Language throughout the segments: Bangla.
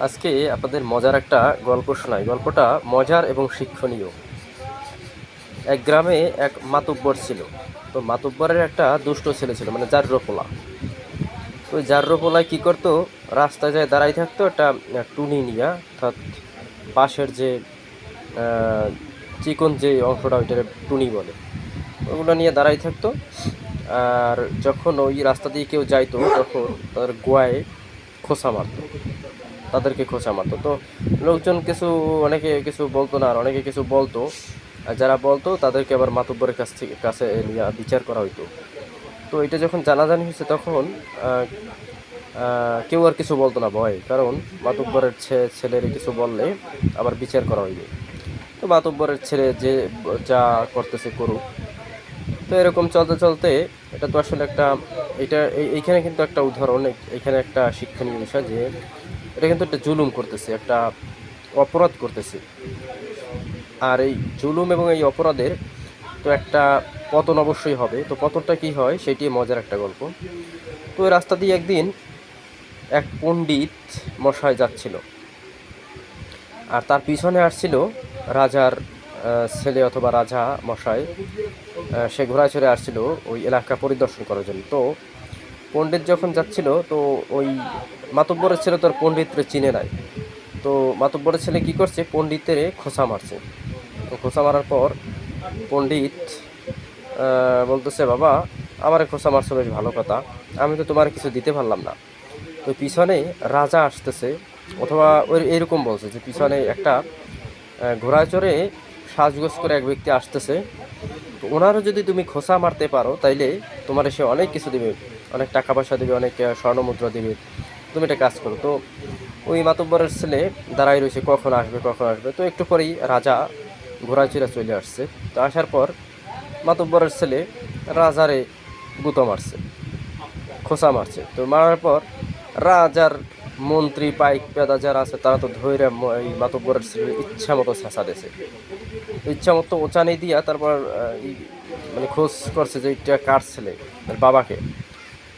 আজকে আপনাদের মজার একটা গল্প শোনাই। গল্পটা মজার এবং শিক্ষণীয়। এক গ্রামে এক মাতব্বর ছিল। তো মাতব্বরের একটা দুষ্ট ছেলে ছিল মানে জার্রোপোলা। তো জার্রোপোলায় কী করতো? রাস্তায় যায় দাঁড়াই থাকতো একটা টুনি নিয়া, অর্থাৎ পাশের যে চিকন যে অংশটা ওইটার টুনি বলে। ওগুলো নিয়ে দাঁড়াই থাকতো। আর যখন ওই রাস্তা দিয়ে কেউ যাইতো, তখন তাদের গোয়ায় খোসা মারতো। তাদেরকে খোঁচা মারতো। তো লোকজন কিছু, অনেকে কিছু বলতো না, আর অনেকে কিছু বলতো। আর যারা বলতো, তাদেরকে আবার মাতব্বরের কাছ থেকে, কাছে নিয়ে বিচার করা হইতো। তো এটা যখন জানাজানি হয়েছে তখন কেউ আর কিছু বলতো না ভয়। কারণ মাতব্বরের ছেলের কিছু বললে আবার বিচার করা হইবে তো মাতব্বরের ছেলে যে, যা করতেছে করুক। তো এরকম চলতে চলতে, এটা তো আসলে একটা, এটা, এই- এইখানে কিন্তু একটা উদাহরণ এখানে একটা শিক্ষণীয় বিষয় যে এটা কিন্তু একটা জুলুম করতেছে একটা অপরাধ করতেছে। আর এই জুলুম এবং এই অপরাধের তো একটা পতন অবশ্যই হবে। তো পতনটা কি হয় সেটি মজার একটা গল্প। তো ওই রাস্তা দিয়ে একদিন এক পণ্ডিত মশায় যাচ্ছিল। আর তার পিছনে আসছিল রাজার ছেলে অথবা রাজা আহ, সে ঘোড়ায় চড়ে আসছিল ওই এলাকা পরিদর্শন করার জন্য। তো পণ্ডিত যখন যাচ্ছিল, তো ওই মাতব্বরের ছেলে তোর পণ্ডিতরে চিনে নাই। তো মাতব্বরের ছেলে কি করছে, পণ্ডিতের খোসা মারছে। তো খোসা মারার পর পণ্ডিত বলতেছে, বাবা, আমার খোসা মারছো বেশ ভালো কথা। আমি তো তোমার কিছু দিতে পারলাম না। তো পিছনে রাজা আসতেছে, অথবা ওই এরকম বলছে যে পিছনে একটা ঘোড়ায় চড়ে সাজগোজ করে এক ব্যক্তি আসতেছে। তো ওনারও যদি তুমি খোসা মারতে পারো, তাইলে তোমার সে অনেক কিছু দেবে। অনেক টাকা পয়সা দেবে অনেক আহ, স্বর্ণমুদ্রা দেবে। তুমি এটা কাজ করো। তো ওই মাতব্বরের ছেলে দাঁড়াই রয়েছে কখন আসবে কখন আসবে। তো একটু পরেই রাজা চড়ে চলে আসছে। তো আসার পর মাতব্বরের ছেলে রাজারে গুতো মারছে খোসা মারছে। তো মারার পর রাজার মন্ত্রী পাইক পেদা যারা আছে তারা তো ধৈর্য এই মাতব্বরের ছেলে ইচ্ছা মতো ছেঁচা দিয়েছে। ইচ্ছা মতো ওচানি দিয়া তারপর মানে খোঁজ করছে যে এটা কার ছেলে বাবাকে।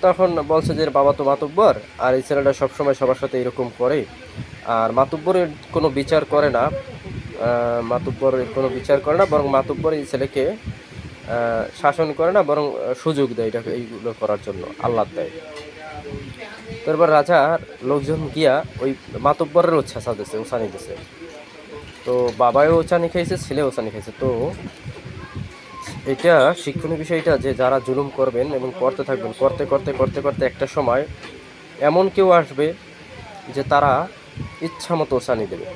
তখন বলছে যে বাবা তো মাতুব্বর আর এই ছেলেটা সবসময় সবার সাথে এরকম করে। আর মাতুব্বরের কোনো বিচার করে না। আহ, মাতুব্বরের কোনো বিচার করে না বরং মাতুব্বর এই ছেলেকে শাসন করে না বরং সুযোগ দেয় এটাকে এইগুলো করার জন্য আল্লাহ দেয়। তারপর রাজার লোকজন গিয়া ওই মাতব্বরের উচ্ছ্বাসা দিছে উসানি দিছে। তো বাবাও ওচানি খাইছে ছেলে ওচানি খাইছে। তো এটা শিক্ষণীয় বিষয়টা যে যারা জুলুম করবেন এবং করতে থাকবেন, করতে করতে করতে করতে একটা সময় এমন কেউ আসবে যে তারা ইচ্ছা মতো ওসানি দেবে।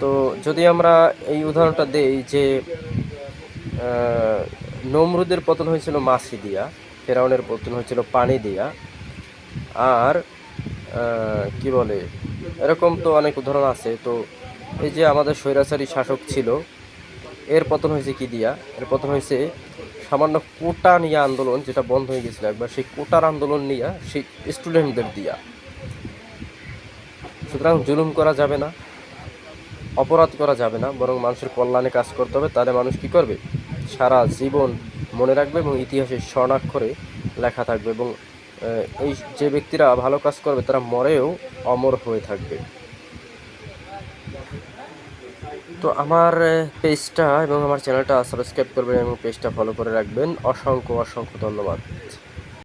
তো যদি আমরা এই উদাহরণটা দেই যে নমরুদের পতন হয়েছিল মাছি দিয়া, ফেরাউনের পতন হয়েছিল পানি দিয়া, আর কি বলে, এরকম তো অনেক উদাহরণ আছে। তো এই যে আমাদের স্বৈরাচারী শাসক ছিল এর পতন হয়েছে কি দিয়া? এর পতন হয়েছে সামান্য কোটা নিয়ে আন্দোলন যেটা বন্ধ হয়ে গেছিল একবার, সেই কোটার আন্দোলন নিয়ে সেই স্টুডেন্টদের দিয়া। সুতরাং জুলুম করা যাবে না, অপরাধ করা যাবে না, বরং মানুষের কল্যাণে কাজ করতে হবে, তাহলে মানুষ কি করবে? সারা জীবন মনে রাখবে এবং ইতিহাসের স্বর্ণাক্ষরে লেখা থাকবে এবং এই যে ব্যক্তিরা ভালো কাজ করবে, তারা মরেও অমর হয়ে থাকবে। তো আমার পেজটা এবং আমার চ্যানেলটা সাবস্ক্রাইব করবেন এবং পেজটা ফলো করে রাখবেন। অসংখ্য অসংখ্য ধন্যবাদ।